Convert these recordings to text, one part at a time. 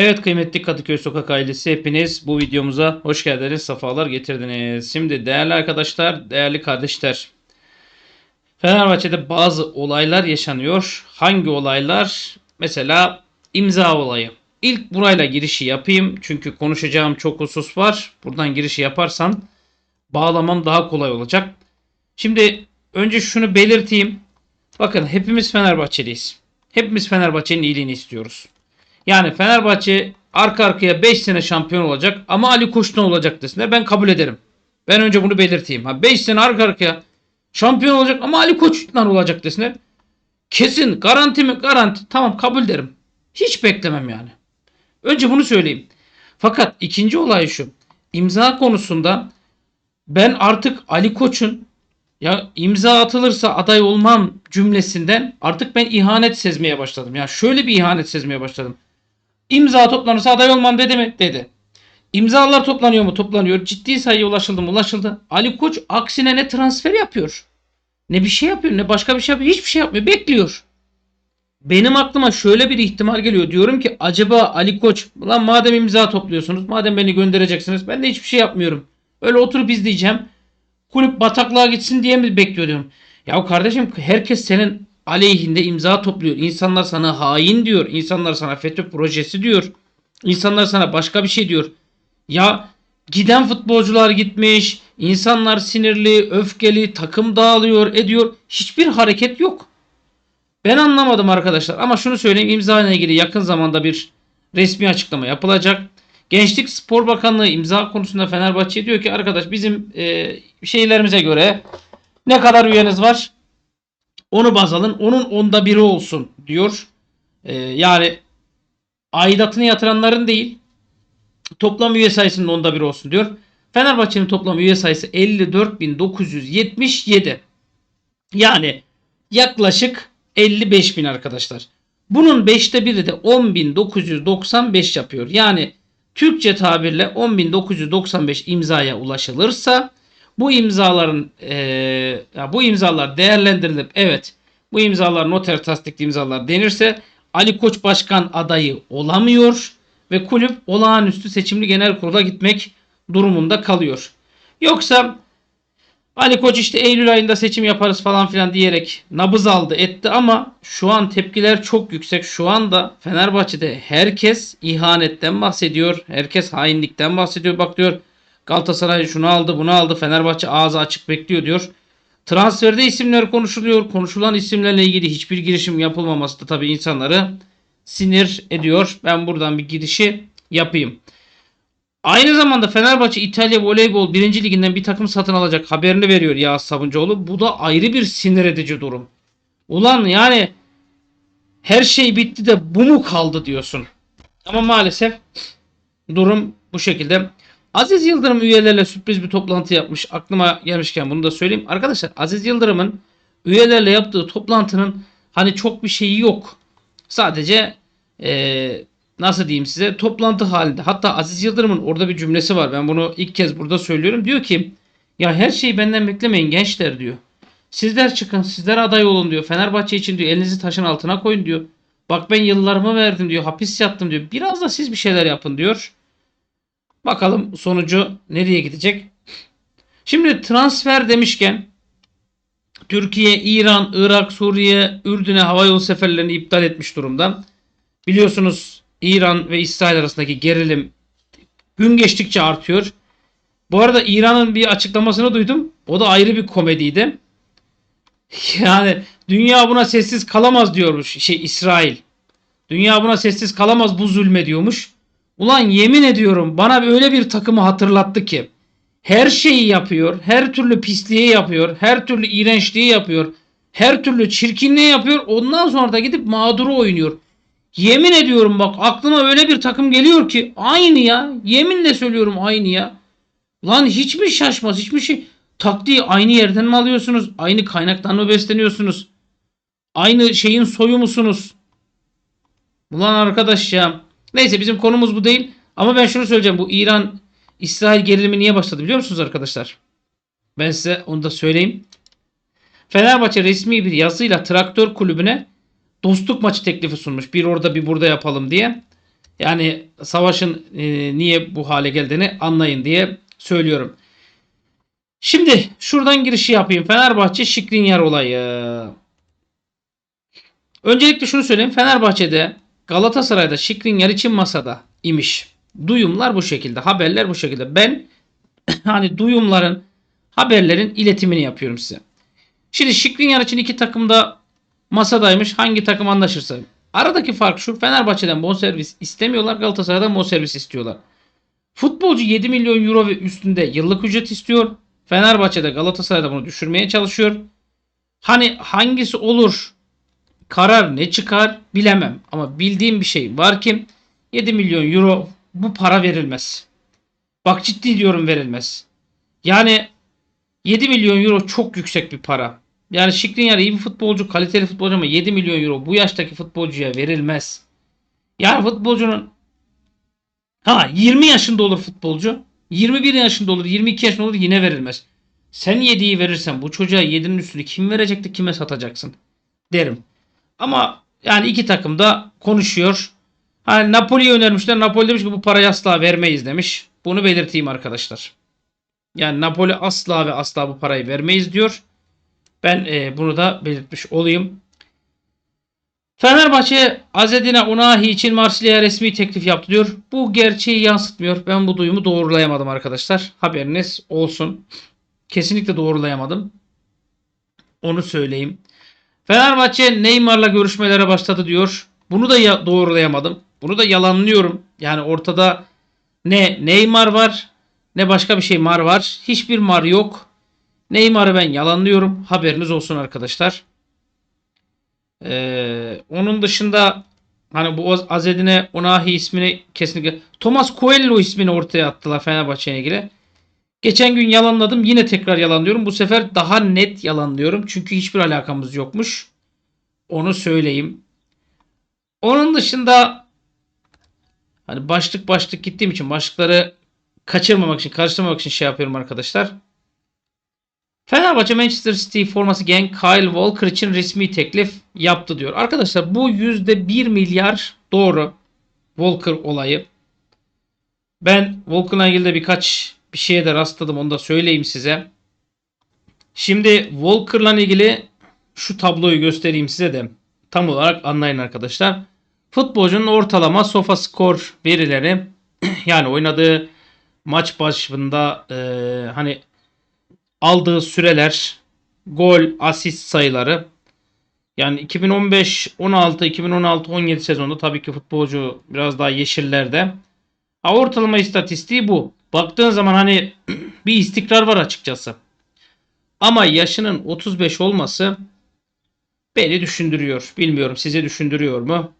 Evet kıymetli Kadıköy Sokak ailesi hepiniz bu videomuza hoş geldiniz, sefalar getirdiniz. Şimdi değerli arkadaşlar, değerli kardeşler. Fenerbahçe'de bazı olaylar yaşanıyor. Hangi olaylar? Mesela imza olayı. İlk burayla girişi yapayım. Çünkü konuşacağım çok husus var. Buradan girişi yaparsam bağlamam daha kolay olacak. Şimdi önce şunu belirteyim. Bakın hepimiz Fenerbahçeliyiz. Hepimiz Fenerbahçe'nin iyiliğini istiyoruz. Yani Fenerbahçe arka arkaya 5 sene şampiyon olacak ama Ali Koç'tan olacak desinler. Ben kabul ederim. Ben önce bunu belirteyim. Ha 5 sene arka arkaya şampiyon olacak ama Ali Koç'tan olacak desinler. Kesin garanti mi? Garanti. Tamam kabul derim. Hiç beklemem yani. Önce bunu söyleyeyim. Fakat ikinci olay şu. İmza konusunda ben artık Ali Koç'un ya imza atılırsa aday olmam cümlesinden artık ben ihanet sezmeye başladım. Ya şöyle bir ihanet sezmeye başladım. İmza toplanırsa aday olmam dedi mi? Dedi. İmzalar toplanıyor mu? Toplanıyor. Ciddi sayıya ulaşıldı mı? Ulaşıldı. Ali Koç aksine ne transfer yapıyor. Ne bir şey yapıyor ne başka bir şey yapıyor. Hiçbir şey yapmıyor. Bekliyor. Benim aklıma şöyle bir ihtimal geliyor. Diyorum ki acaba Ali Koç lan madem imza topluyorsunuz madem beni göndereceksiniz ben de hiçbir şey yapmıyorum. Öyle oturup izleyeceğim. Kulüp bataklığa gitsin diye mi bekliyor diyorum. Ya kardeşim herkes senin aleyhinde imza topluyor. İnsanlar sana hain diyor. İnsanlar sana FETÖ projesi diyor. İnsanlar sana başka bir şey diyor. Ya giden futbolcular gitmiş. İnsanlar sinirli, öfkeli, takım dağılıyor, ediyor. Hiçbir hareket yok. Ben anlamadım arkadaşlar ama şunu söyleyeyim imza ile ilgili yakın zamanda bir resmi açıklama yapılacak. Gençlik Spor Bakanlığı imza konusunda Fenerbahçe diyor ki arkadaş bizim e, şeylerimize göre ne kadar üyeniz var? Onu baz alın. Onun onda biri olsun diyor. E, yani aidatını yatıranların değil toplam üye sayısının onda biri olsun diyor. Fenerbahçe'nin toplam üye sayısı 54.977. Yani yaklaşık 55 bin arkadaşlar. Bunun 5'te biri de 10.995 yapıyor. Yani Türkçe tabirle 10.995 imzaya ulaşılırsa bu imzaların e, bu imzalar değerlendirilip evet bu imzalar noter tasdikli imzalar denirse Ali Koç başkan adayı olamıyor ve kulüp olağanüstü seçimli genel kurula gitmek durumunda kalıyor. Yoksa Ali Koç işte Eylül ayında seçim yaparız falan filan diyerek nabız aldı etti ama şu an tepkiler çok yüksek. Şu anda Fenerbahçe'de herkes ihanetten bahsediyor. Herkes hainlikten bahsediyor. Bak diyor Galatasaray şunu aldı bunu aldı. Fenerbahçe ağzı açık bekliyor diyor. Transferde isimler konuşuluyor. Konuşulan isimlerle ilgili hiçbir girişim yapılmaması da tabii insanları sinir ediyor. Ben buradan bir girişi yapayım. Aynı zamanda Fenerbahçe İtalya Voleybol 1. Liginden bir takım satın alacak haberini veriyor Yağız Sabuncuoğlu. Bu da ayrı bir sinir edici durum. Ulan yani her şey bitti de bu mu kaldı diyorsun. Ama maalesef durum bu şekilde. Aziz Yıldırım üyelerle sürpriz bir toplantı yapmış. Aklıma gelmişken bunu da söyleyeyim. Arkadaşlar Aziz Yıldırım'ın üyelerle yaptığı toplantının hani çok bir şeyi yok. Sadece eee nasıl diyeyim size toplantı halinde. Hatta Aziz Yıldırım'ın orada bir cümlesi var. Ben bunu ilk kez burada söylüyorum. Diyor ki ya her şeyi benden beklemeyin gençler diyor. Sizler çıkın, sizler aday olun diyor. Fenerbahçe için diyor elinizi taşın altına koyun diyor. Bak ben yıllarımı verdim diyor. Hapis yattım diyor. Biraz da siz bir şeyler yapın diyor. Bakalım sonucu nereye gidecek? Şimdi transfer demişken Türkiye, İran, Irak, Suriye, Ürdün'e havayolu seferlerini iptal etmiş durumda. Biliyorsunuz İran ve İsrail arasındaki gerilim gün geçtikçe artıyor. Bu arada İran'ın bir açıklamasını duydum. O da ayrı bir komediydi. Yani dünya buna sessiz kalamaz diyormuş şey İsrail. Dünya buna sessiz kalamaz bu zulme diyormuş. Ulan yemin ediyorum bana öyle bir takımı hatırlattı ki. Her şeyi yapıyor. Her türlü pisliği yapıyor. Her türlü iğrençliği yapıyor. Her türlü çirkinliği yapıyor. Ondan sonra da gidip mağduru oynuyor. Yemin ediyorum bak aklıma öyle bir takım geliyor ki aynı ya. Yeminle söylüyorum aynı ya. Lan hiç mi şaşmaz? Hiçbir şey. Taktiği aynı yerden mi alıyorsunuz? Aynı kaynaktan mı besleniyorsunuz? Aynı şeyin soyu musunuz? Ulan arkadaş ya. Neyse bizim konumuz bu değil. Ama ben şunu söyleyeceğim. Bu İran İsrail gerilimi niye başladı biliyor musunuz arkadaşlar? Ben size onu da söyleyeyim. Fenerbahçe resmi bir yazıyla traktör kulübüne dostluk maçı teklifi sunmuş. Bir orada bir burada yapalım diye. Yani savaşın e, niye bu hale geldiğini anlayın diye söylüyorum. Şimdi şuradan girişi yapayım. Fenerbahçe Şikrinyar olayı. Öncelikle şunu söyleyeyim. Fenerbahçe'de Galatasaray'da Şikrinyar için masada imiş. Duyumlar bu şekilde. Haberler bu şekilde. Ben hani duyumların haberlerin iletimini yapıyorum size. Şimdi Şikrinyar için iki takım da masadaymış. Hangi takım anlaşırsa. Aradaki fark şu. Fenerbahçe'den bonservis istemiyorlar. Galatasaray'dan bonservis istiyorlar. Futbolcu 7 milyon euro ve üstünde yıllık ücret istiyor. Fenerbahçe'de Galatasaray'da bunu düşürmeye çalışıyor. Hani hangisi olur? Karar ne çıkar bilemem. Ama bildiğim bir şey var ki 7 milyon euro bu para verilmez. Bak ciddi diyorum verilmez. Yani 7 milyon euro çok yüksek bir para. Yani Şikrinyar iyi bir futbolcu, kaliteli futbolcu ama 7 milyon euro bu yaştaki futbolcuya verilmez. Yani futbolcunun ha 20 yaşında olur futbolcu. 21 yaşında olur, 22 yaşında olur yine verilmez. Sen 7'yi verirsen bu çocuğa 7'nin üstünü kim verecekti, kime satacaksın derim. Ama yani iki takım da konuşuyor. Hani Napoli'yi önermişler. Napoli demiş ki bu parayı asla vermeyiz demiş. Bunu belirteyim arkadaşlar. Yani Napoli asla ve asla bu parayı vermeyiz diyor. Ben e, bunu da belirtmiş olayım. Fenerbahçe Azedine Unahi için Marsilya'ya resmi teklif yaptı diyor. Bu gerçeği yansıtmıyor. Ben bu duyumu doğrulayamadım arkadaşlar. Haberiniz olsun. Kesinlikle doğrulayamadım. Onu söyleyeyim. Fenerbahçe Neymar'la görüşmelere başladı diyor. Bunu da ya- doğrulayamadım. Bunu da yalanlıyorum. Yani ortada ne Neymar var ne başka bir şey mar var. Hiçbir mar yok. Neymar'ı ben yalanlıyorum. Haberiniz olsun arkadaşlar. Ee, onun dışında hani bu Azedine Onahi ismini kesinlikle Thomas Coelho ismini ortaya attılar Fenerbahçe'ye ilgili. Geçen gün yalanladım. Yine tekrar yalanlıyorum. Bu sefer daha net yalanlıyorum. Çünkü hiçbir alakamız yokmuş. Onu söyleyeyim. Onun dışında hani başlık başlık gittiğim için başlıkları kaçırmamak için, karıştırmamak için şey yapıyorum arkadaşlar. Fenerbahçe Manchester City forması giyen Kyle Walker için resmi teklif yaptı diyor. Arkadaşlar bu yüzde bir milyar doğru. Walker olayı. Ben Walker'la ilgili de birkaç bir şeye de rastladım. Onu da söyleyeyim size. Şimdi Walker'la ilgili şu tabloyu göstereyim size de tam olarak anlayın arkadaşlar. Futbolcunun ortalama sofa skor verileri yani oynadığı maç başında e, hani aldığı süreler, gol, asist sayıları yani 2015, 16, 2016, 17 sezonda tabii ki futbolcu biraz daha yeşillerde. Ha, ortalama istatistiği bu. Baktığın zaman hani bir istikrar var açıkçası. Ama yaşının 35 olması beni düşündürüyor. Bilmiyorum size düşündürüyor mu?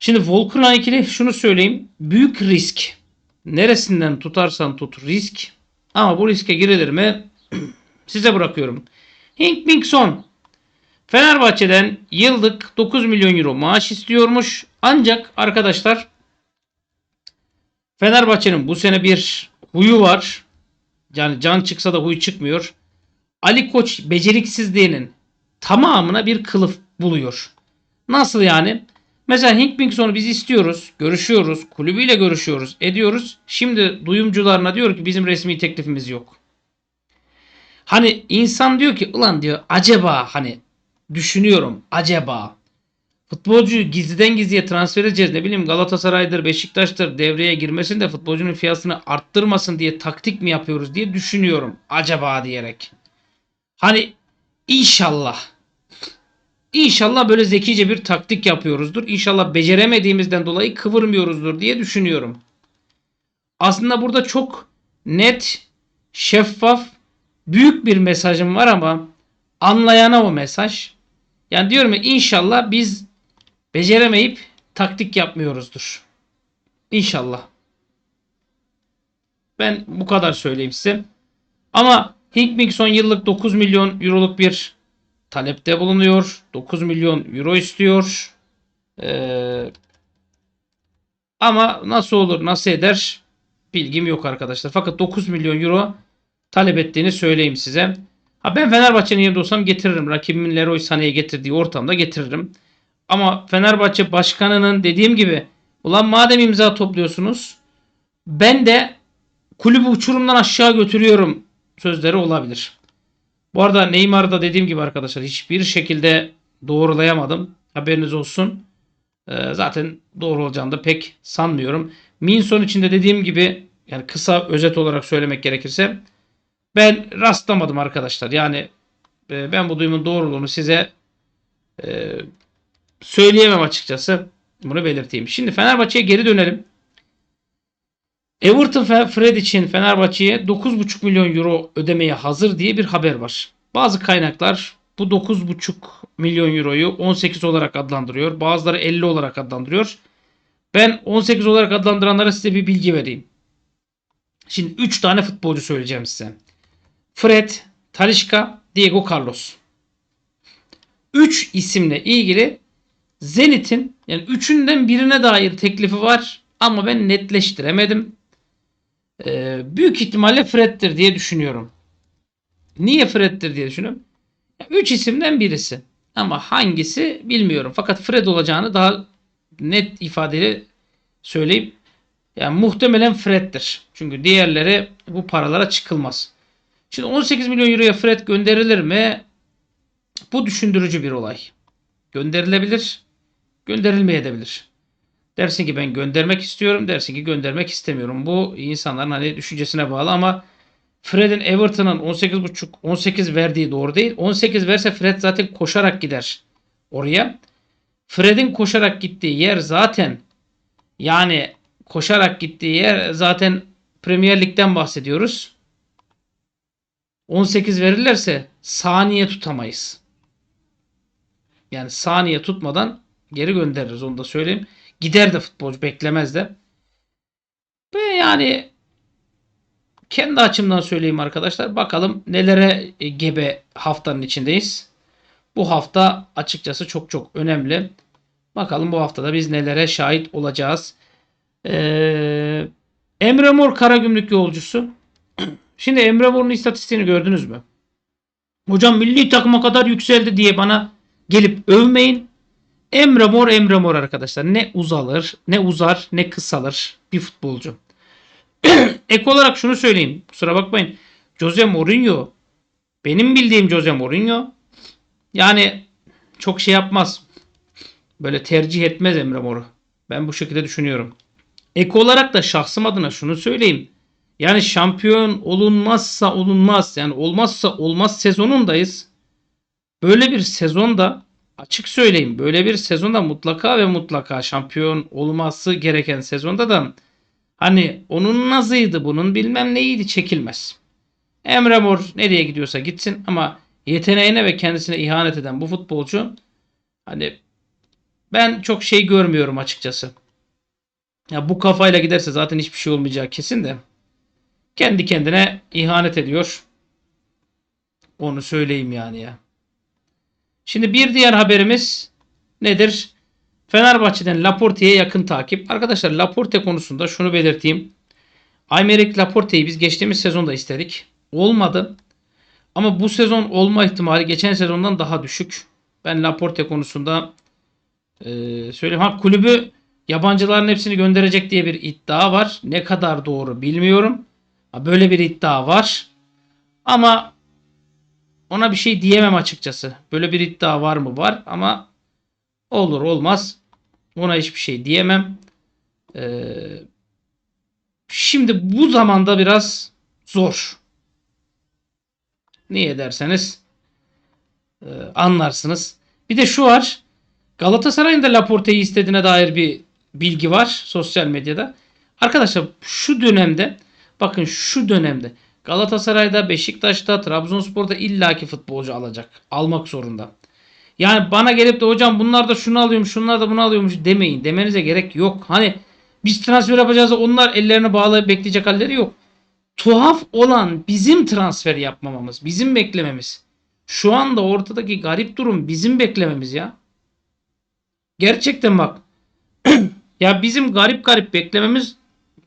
Şimdi Volkan'la ilgili şunu söyleyeyim. Büyük risk. Neresinden tutarsan tut risk. Ama bu riske girilir mi? size bırakıyorum. Hink Minkson Fenerbahçe'den yıllık 9 milyon euro maaş istiyormuş. Ancak arkadaşlar Fenerbahçe'nin bu sene bir huyu var. Yani can çıksa da huy çıkmıyor. Ali Koç beceriksizliğinin tamamına bir kılıf buluyor. Nasıl yani? Mesela Hink Mingson'u biz istiyoruz, görüşüyoruz, kulübüyle görüşüyoruz, ediyoruz. Şimdi duyumcularına diyor ki bizim resmi teklifimiz yok. Hani insan diyor ki ulan diyor acaba hani düşünüyorum acaba futbolcuyu gizliden gizliye transfer edeceğiz ne bileyim Galatasaray'dır Beşiktaş'tır devreye girmesin de futbolcunun fiyatını arttırmasın diye taktik mi yapıyoruz diye düşünüyorum acaba diyerek. Hani inşallah İnşallah böyle zekice bir taktik yapıyoruzdur. İnşallah beceremediğimizden dolayı kıvırmıyoruzdur diye düşünüyorum. Aslında burada çok net, şeffaf, büyük bir mesajım var ama anlayana o mesaj. Yani diyorum ya inşallah biz beceremeyip taktik yapmıyoruzdur. İnşallah. Ben bu kadar söyleyeyim size. Ama Hinkmix son yıllık 9 milyon euroluk bir talepte bulunuyor. 9 milyon euro istiyor. Ee, ama nasıl olur nasıl eder bilgim yok arkadaşlar. Fakat 9 milyon euro talep ettiğini söyleyeyim size. Ha ben Fenerbahçe'nin yerinde olsam getiririm. Rakibimin Leroy Sané'ye getirdiği ortamda getiririm. Ama Fenerbahçe başkanının dediğim gibi Ulan madem imza topluyorsunuz ben de kulübü uçurumdan aşağı götürüyorum sözleri olabilir. Bu arada Neymar'da dediğim gibi arkadaşlar hiçbir şekilde doğrulayamadım. Haberiniz olsun. Ee, zaten doğru olacağını da pek sanmıyorum. Minson için de dediğim gibi yani kısa özet olarak söylemek gerekirse ben rastlamadım arkadaşlar. Yani e, ben bu duyumun doğruluğunu size e, söyleyemem açıkçası. Bunu belirteyim. Şimdi Fenerbahçe'ye geri dönelim. Everton Fred için Fenerbahçe'ye 9,5 milyon euro ödemeye hazır diye bir haber var. Bazı kaynaklar bu 9,5 milyon euroyu 18 olarak adlandırıyor. Bazıları 50 olarak adlandırıyor. Ben 18 olarak adlandıranlara size bir bilgi vereyim. Şimdi 3 tane futbolcu söyleyeceğim size. Fred, Talisca, Diego Carlos. 3 isimle ilgili Zenit'in yani üçünden birine dair teklifi var ama ben netleştiremedim. Ee, büyük ihtimalle Fred'tir diye düşünüyorum. Niye Fred'tir diye düşünüyorum. 3 isimden birisi. Ama hangisi bilmiyorum. Fakat Fred olacağını daha net ifadeyle söyleyip yani muhtemelen Fred'tir. Çünkü diğerleri bu paralara çıkılmaz. Şimdi 18 milyon euroya Fred gönderilir mi? Bu düşündürücü bir olay. Gönderilebilir, gönderilmeyebilir. Dersin ki ben göndermek istiyorum, dersin ki göndermek istemiyorum. Bu insanların hani düşüncesine bağlı ama Fred'in Everton'ın 18.5 18 verdiği doğru değil. 18 verse Fred zaten koşarak gider oraya. Fred'in koşarak gittiği yer zaten yani koşarak gittiği yer zaten Premier Lig'den bahsediyoruz. 18 verirlerse saniye tutamayız. Yani saniye tutmadan geri göndeririz onu da söyleyeyim. Gider de futbolcu beklemez de. Ve yani kendi açımdan söyleyeyim arkadaşlar. Bakalım nelere gebe haftanın içindeyiz. Bu hafta açıkçası çok çok önemli. Bakalım bu haftada biz nelere şahit olacağız. Ee, Emre Mor Karagümrük yolcusu. Şimdi Emre Mor'un istatistiğini gördünüz mü? Hocam milli takıma kadar yükseldi diye bana gelip övmeyin. Emre Mor Emre Mor arkadaşlar. Ne uzalır, ne uzar, ne kısalır bir futbolcu. Ek olarak şunu söyleyeyim. Kusura bakmayın. Jose Mourinho benim bildiğim Jose Mourinho yani çok şey yapmaz. Böyle tercih etmez Emre Mor'u. Ben bu şekilde düşünüyorum. Ek olarak da şahsım adına şunu söyleyeyim. Yani şampiyon olunmazsa olunmaz yani olmazsa olmaz sezonundayız. Böyle bir sezonda açık söyleyeyim böyle bir sezonda mutlaka ve mutlaka şampiyon olması gereken sezonda da hani onun nazıydı bunun bilmem neydi çekilmez. Emre Mor nereye gidiyorsa gitsin ama yeteneğine ve kendisine ihanet eden bu futbolcu hani ben çok şey görmüyorum açıkçası. Ya bu kafayla giderse zaten hiçbir şey olmayacağı kesin de kendi kendine ihanet ediyor. Onu söyleyeyim yani ya. Şimdi bir diğer haberimiz nedir? Fenerbahçe'den Laporte'ye yakın takip. Arkadaşlar Laporte konusunda şunu belirteyim. Aymeric Laporte'yi biz geçtiğimiz sezonda istedik. Olmadı. Ama bu sezon olma ihtimali geçen sezondan daha düşük. Ben Laporte konusunda e, söyleyeyim. Ha kulübü yabancıların hepsini gönderecek diye bir iddia var. Ne kadar doğru bilmiyorum. Böyle bir iddia var. Ama ona bir şey diyemem açıkçası. Böyle bir iddia var mı? Var ama olur olmaz. Ona hiçbir şey diyemem. Ee, şimdi bu zamanda biraz zor. Niye derseniz e, anlarsınız. Bir de şu var. Galatasaray'ın da Laporte'yi istediğine dair bir bilgi var sosyal medyada. Arkadaşlar şu dönemde bakın şu dönemde Galatasaray'da, Beşiktaş'ta, Trabzonspor'da illaki futbolcu alacak. Almak zorunda. Yani bana gelip de hocam bunlar da şunu alıyormuş, şunlar da bunu alıyormuş demeyin. Demenize gerek yok. Hani biz transfer yapacağız da onlar ellerini bağlayıp bekleyecek halleri yok. Tuhaf olan bizim transfer yapmamamız, bizim beklememiz. Şu anda ortadaki garip durum bizim beklememiz ya. Gerçekten bak. ya bizim garip garip beklememiz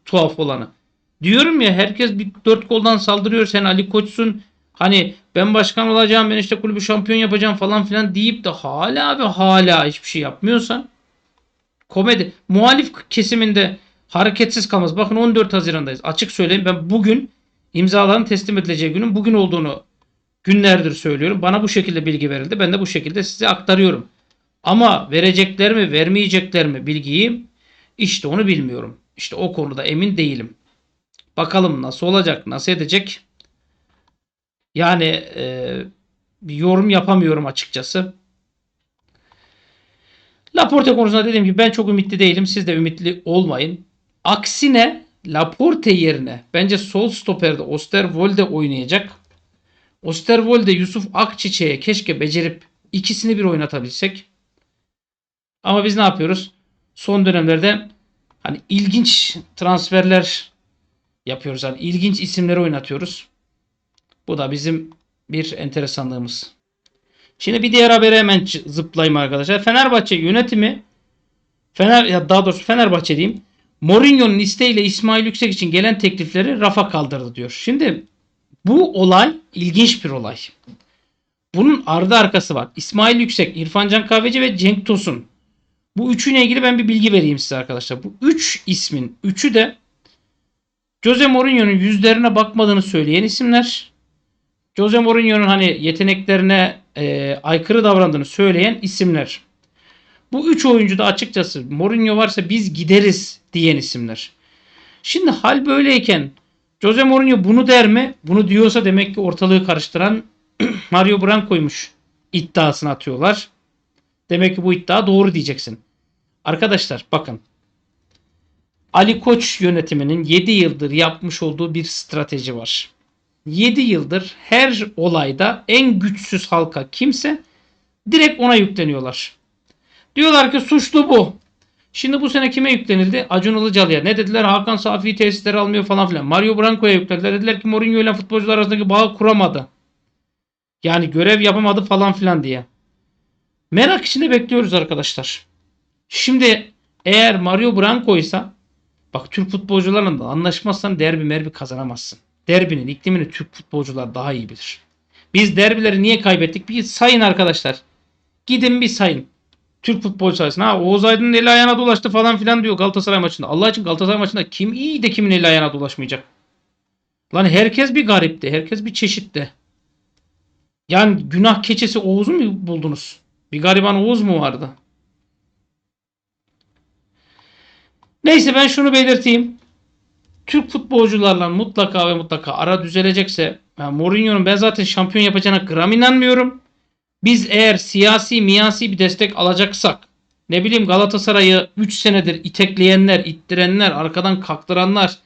tuhaf olanı. Diyorum ya herkes bir dört koldan saldırıyor. Sen Ali Koç'sun. Hani ben başkan olacağım. Ben işte kulübü şampiyon yapacağım falan filan deyip de hala ve hala hiçbir şey yapmıyorsan komedi. Muhalif kesiminde hareketsiz kalmaz. Bakın 14 Haziran'dayız. Açık söyleyeyim ben bugün imzaların teslim edileceği günün bugün olduğunu günlerdir söylüyorum. Bana bu şekilde bilgi verildi. Ben de bu şekilde size aktarıyorum. Ama verecekler mi vermeyecekler mi bilgiyi işte onu bilmiyorum. İşte o konuda emin değilim. Bakalım nasıl olacak, nasıl edecek. Yani e, bir yorum yapamıyorum açıkçası. Laporte konusunda dediğim gibi ben çok ümitli değilim. Siz de ümitli olmayın. Aksine Laporte yerine bence sol stoperde Osterwolde oynayacak. Osterwolde Yusuf Akçiçek'e keşke becerip ikisini bir oynatabilsek. Ama biz ne yapıyoruz? Son dönemlerde hani ilginç transferler yapıyoruz. Hani ilginç isimleri oynatıyoruz. Bu da bizim bir enteresanlığımız. Şimdi bir diğer habere hemen zıplayayım arkadaşlar. Fenerbahçe yönetimi Fener ya daha doğrusu Fenerbahçe diyeyim. Mourinho'nun isteğiyle İsmail Yüksek için gelen teklifleri rafa kaldırdı diyor. Şimdi bu olay ilginç bir olay. Bunun ardı arkası var. İsmail Yüksek, İrfan Can Kahveci ve Cenk Tosun. Bu üçüne ilgili ben bir bilgi vereyim size arkadaşlar. Bu üç ismin üçü de Jose Mourinho'nun yüzlerine bakmadığını söyleyen isimler. Jose Mourinho'nun hani yeteneklerine e, aykırı davrandığını söyleyen isimler. Bu üç oyuncu da açıkçası Mourinho varsa biz gideriz diyen isimler. Şimdi hal böyleyken Jose Mourinho bunu der mi? Bunu diyorsa demek ki ortalığı karıştıran Mario Branco'ymuş iddiasını atıyorlar. Demek ki bu iddia doğru diyeceksin. Arkadaşlar bakın. Ali Koç yönetiminin 7 yıldır yapmış olduğu bir strateji var. 7 yıldır her olayda en güçsüz halka kimse direkt ona yükleniyorlar. Diyorlar ki suçlu bu. Şimdi bu sene kime yüklenildi? Acun Ilıcalı'ya. Ne dediler? Hakan Safi tesisleri almıyor falan filan. Mario Branco'ya yüklediler. Dediler ki Mourinho ile futbolcular arasındaki bağı kuramadı. Yani görev yapamadı falan filan diye. Merak içinde bekliyoruz arkadaşlar. Şimdi eğer Mario Branco ise bak Türk futbolcularla da anlaşmazsan derbi merbi kazanamazsın. Derbinin iklimini Türk futbolcular daha iyi bilir. Biz derbileri niye kaybettik? Bir sayın arkadaşlar. Gidin bir sayın. Türk futbol sayısına. Ha, Oğuz Aydın'ın eli ayağına dolaştı falan filan diyor Galatasaray maçında. Allah için Galatasaray maçında kim iyi de kimin eli ayağına dolaşmayacak? Lan herkes bir garipti. Herkes bir çeşitti. Yani günah keçesi Oğuz'u mu buldunuz? Bir gariban Oğuz mu vardı? Neyse ben şunu belirteyim. Türk futbolcularla mutlaka ve mutlaka ara düzelecekse yani Mourinho'nun ben zaten şampiyon yapacağına gram inanmıyorum. Biz eğer siyasi miyasi bir destek alacaksak ne bileyim Galatasaray'ı 3 senedir itekleyenler, ittirenler, arkadan kaktıranlar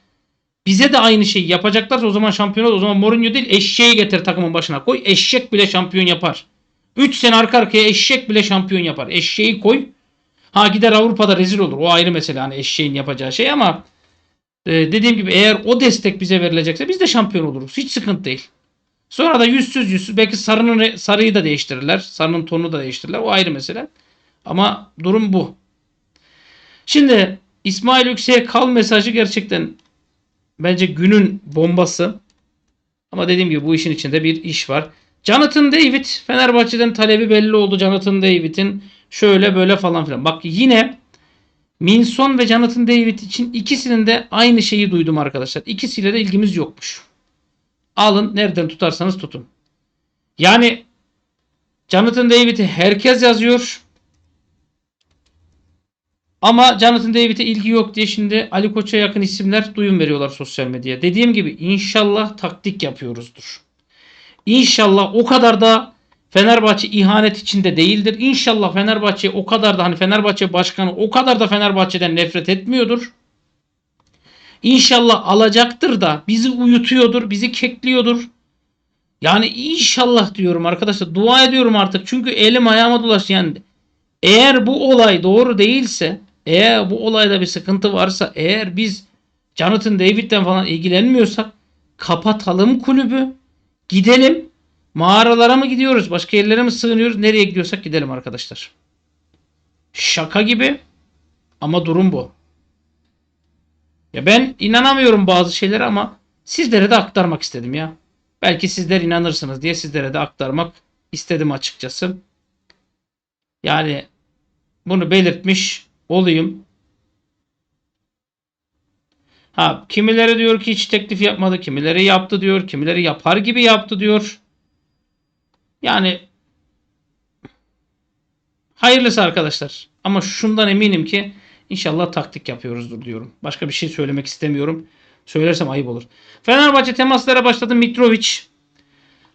bize de aynı şeyi yapacaklarsa o zaman şampiyon olur. O zaman Mourinho değil eşeği getir takımın başına koy. Eşek bile şampiyon yapar. 3 sene arka arkaya eşek bile şampiyon yapar. Eşeği koy. Ha gider Avrupa'da rezil olur. O ayrı mesele hani eşeğin yapacağı şey ama e, dediğim gibi eğer o destek bize verilecekse biz de şampiyon oluruz. Hiç sıkıntı değil. Sonra da yüzsüz yüzsüz belki sarının sarıyı da değiştirirler. Sarının tonunu da değiştirirler. O ayrı mesele. Ama durum bu. Şimdi İsmail Yüksek'e kal mesajı gerçekten bence günün bombası. Ama dediğim gibi bu işin içinde bir iş var. Jonathan David Fenerbahçe'den talebi belli oldu. Jonathan David'in şöyle böyle falan filan. Bak yine Minson ve Jonathan David için ikisinin de aynı şeyi duydum arkadaşlar. İkisiyle de ilgimiz yokmuş. Alın nereden tutarsanız tutun. Yani Jonathan David'i herkes yazıyor. Ama Jonathan David'e ilgi yok diye şimdi Ali Koç'a yakın isimler duyum veriyorlar sosyal medyaya. Dediğim gibi inşallah taktik yapıyoruzdur. İnşallah o kadar da Fenerbahçe ihanet içinde değildir. İnşallah Fenerbahçe o kadar da hani Fenerbahçe başkanı o kadar da Fenerbahçe'den nefret etmiyordur. İnşallah alacaktır da bizi uyutuyordur, bizi kekliyordur. Yani inşallah diyorum arkadaşlar. Dua ediyorum artık. Çünkü elim ayağıma dolaştı. Yani eğer bu olay doğru değilse, eğer bu olayda bir sıkıntı varsa, eğer biz Jonathan David'den falan ilgilenmiyorsak kapatalım kulübü. Gidelim. Mağaralara mı gidiyoruz? Başka yerlere mi sığınıyoruz? Nereye gidiyorsak gidelim arkadaşlar. Şaka gibi. Ama durum bu. Ya ben inanamıyorum bazı şeylere ama sizlere de aktarmak istedim ya. Belki sizler inanırsınız diye sizlere de aktarmak istedim açıkçası. Yani bunu belirtmiş olayım. Ha kimileri diyor ki hiç teklif yapmadı, kimileri yaptı diyor, kimileri yapar gibi yaptı diyor. Yani hayırlısı arkadaşlar. Ama şundan eminim ki inşallah taktik yapıyoruzdur diyorum. Başka bir şey söylemek istemiyorum. Söylersem ayıp olur. Fenerbahçe temaslara başladı. Mitrovic.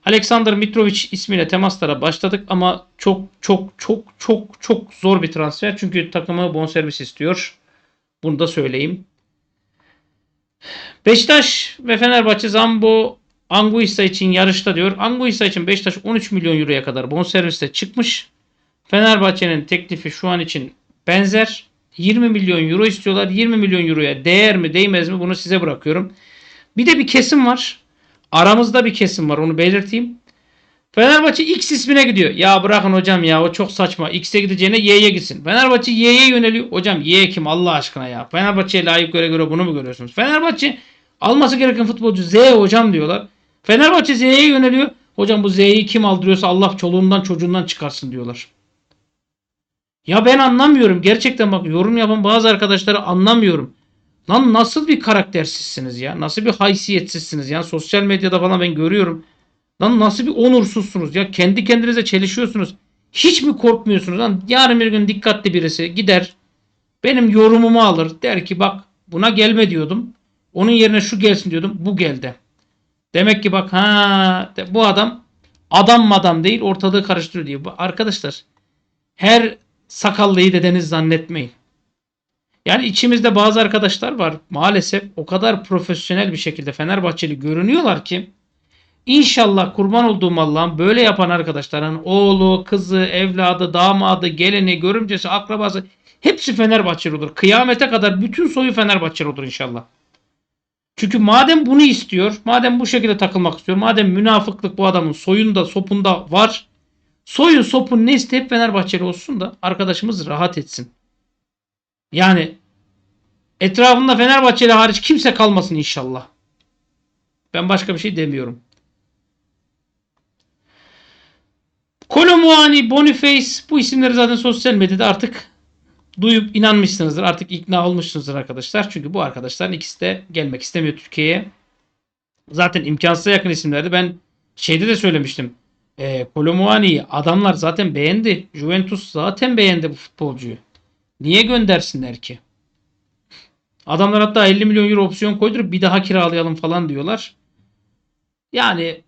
Alexander Mitrovic ismiyle temaslara başladık ama çok çok çok çok çok zor bir transfer. Çünkü takımı bonservis istiyor. Bunu da söyleyeyim. Beşiktaş ve Fenerbahçe Zambo Anguissa için yarışta diyor. Anguissa için Beşiktaş 13 milyon euroya kadar bonserviste çıkmış. Fenerbahçe'nin teklifi şu an için benzer. 20 milyon euro istiyorlar. 20 milyon euroya değer mi değmez mi bunu size bırakıyorum. Bir de bir kesim var. Aramızda bir kesim var onu belirteyim. Fenerbahçe X ismine gidiyor. Ya bırakın hocam ya o çok saçma. X'e gideceğine Y'ye gitsin. Fenerbahçe Y'ye yöneliyor. Hocam Y kim Allah aşkına ya. Fenerbahçe'ye layık göre göre bunu mu görüyorsunuz? Fenerbahçe alması gereken futbolcu Z hocam diyorlar. Fenerbahçe Z'ye yöneliyor. Hocam bu Z'yi kim aldırıyorsa Allah çoluğundan çocuğundan çıkarsın diyorlar. Ya ben anlamıyorum. Gerçekten bak yorum yapan bazı arkadaşları anlamıyorum. Lan nasıl bir karaktersizsiniz ya? Nasıl bir haysiyetsizsiniz ya? Sosyal medyada falan ben görüyorum. Lan nasıl bir onursuzsunuz ya? Kendi kendinize çelişiyorsunuz. Hiç mi korkmuyorsunuz? Lan yarın bir gün dikkatli birisi gider. Benim yorumumu alır. Der ki bak buna gelme diyordum. Onun yerine şu gelsin diyordum. Bu geldi. Demek ki bak ha bu adam adam madam değil ortalığı karıştırıyor diyor. Arkadaşlar her sakallıyı dedeniz zannetmeyin. Yani içimizde bazı arkadaşlar var maalesef o kadar profesyonel bir şekilde Fenerbahçeli görünüyorlar ki İnşallah kurban olduğum Allah'ım böyle yapan arkadaşların oğlu, kızı, evladı, damadı, geleni, görümcesi, akrabası hepsi Fenerbahçeli olur. Kıyamete kadar bütün soyu Fenerbahçeli olur inşallah. Çünkü madem bunu istiyor, madem bu şekilde takılmak istiyor, madem münafıklık bu adamın soyunda, sopunda var, soyun, sopun ne hep Fenerbahçeli olsun da arkadaşımız rahat etsin. Yani etrafında Fenerbahçeli hariç kimse kalmasın inşallah. Ben başka bir şey demiyorum. Kolomuani, Boniface bu isimleri zaten sosyal medyada artık duyup inanmışsınızdır. Artık ikna olmuşsunuzdur arkadaşlar. Çünkü bu arkadaşların ikisi de gelmek istemiyor Türkiye'ye. Zaten imkansıza yakın isimlerdi. Ben şeyde de söylemiştim. E, Kolomuani'yi adamlar zaten beğendi. Juventus zaten beğendi bu futbolcuyu. Niye göndersinler ki? Adamlar hatta 50 milyon euro opsiyon koydurup bir daha kiralayalım falan diyorlar. Yani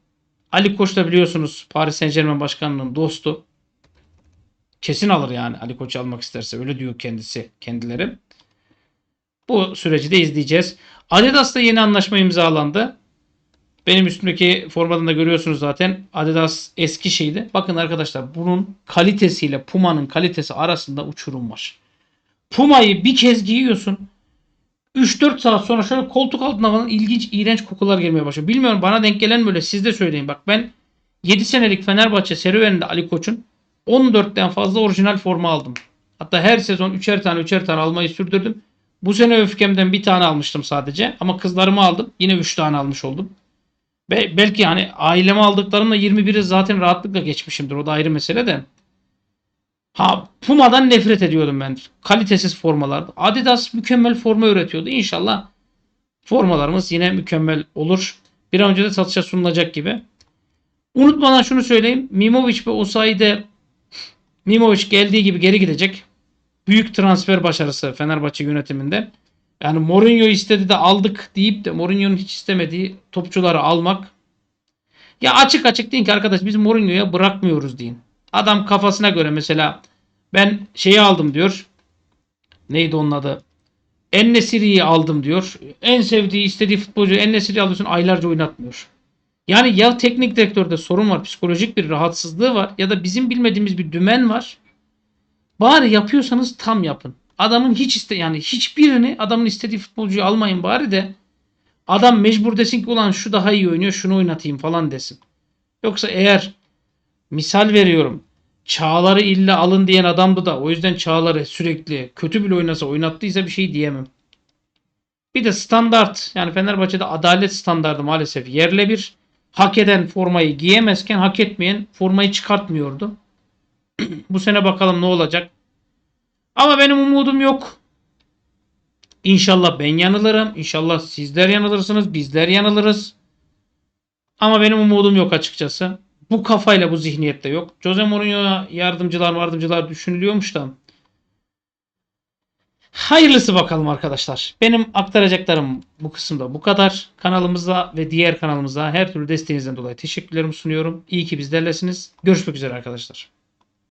Ali Koç da biliyorsunuz Paris Saint Germain başkanının dostu. Kesin alır yani Ali Koç almak isterse. Öyle diyor kendisi kendileri. Bu süreci de izleyeceğiz. Adidas'ta yeni anlaşma imzalandı. Benim üstümdeki formadan da görüyorsunuz zaten. Adidas eski şeydi. Bakın arkadaşlar bunun kalitesiyle Puma'nın kalitesi arasında uçurum var. Puma'yı bir kez giyiyorsun. 3-4 saat sonra şöyle koltuk altına falan ilginç, iğrenç kokular gelmeye başlıyor. Bilmiyorum bana denk gelen böyle siz de söyleyin. Bak ben 7 senelik Fenerbahçe serüveninde Ali Koç'un 14'ten fazla orijinal forma aldım. Hatta her sezon 3'er tane 3'er tane almayı sürdürdüm. Bu sene öfkemden bir tane almıştım sadece. Ama kızlarımı aldım. Yine 3 tane almış oldum. Ve belki hani aileme aldıklarımla 21'i zaten rahatlıkla geçmişimdir. O da ayrı mesele de. Ha Puma'dan nefret ediyordum ben. Kalitesiz formalar. Adidas mükemmel forma üretiyordu. İnşallah formalarımız yine mükemmel olur. Bir an önce de satışa sunulacak gibi. Unutmadan şunu söyleyeyim. Mimovic ve Osayi de Mimovic geldiği gibi geri gidecek. Büyük transfer başarısı Fenerbahçe yönetiminde. Yani Mourinho istedi de aldık deyip de Mourinho'nun hiç istemediği topçuları almak. Ya açık açık deyin ki arkadaş biz Mourinho'ya bırakmıyoruz deyin. Adam kafasına göre mesela ben şeyi aldım diyor. Neydi onun adı? Ennesiri'yi aldım diyor. En sevdiği, istediği futbolcu Ennesiri'yi alıyorsun aylarca oynatmıyor. Yani ya teknik direktörde sorun var, psikolojik bir rahatsızlığı var ya da bizim bilmediğimiz bir dümen var. Bari yapıyorsanız tam yapın. Adamın hiç iste yani hiçbirini adamın istediği futbolcuyu almayın bari de adam mecbur desin ki ulan şu daha iyi oynuyor şunu oynatayım falan desin. Yoksa eğer misal veriyorum Çağlar'ı illa alın diyen adamdı da o yüzden Çağlar'ı sürekli kötü bile oynasa oynattıysa bir şey diyemem. Bir de standart yani Fenerbahçe'de adalet standardı maalesef yerle bir. Hak eden formayı giyemezken hak etmeyen formayı çıkartmıyordu. Bu sene bakalım ne olacak. Ama benim umudum yok. İnşallah ben yanılırım. İnşallah sizler yanılırsınız. Bizler yanılırız. Ama benim umudum yok açıkçası. Bu kafayla bu zihniyette yok. Jose Mourinho'ya yardımcılar yardımcılar düşünülüyormuş da. Hayırlısı bakalım arkadaşlar. Benim aktaracaklarım bu kısımda bu kadar. Kanalımıza ve diğer kanalımıza her türlü desteğinizden dolayı teşekkürlerimi sunuyorum. İyi ki bizlerlesiniz. Görüşmek üzere arkadaşlar.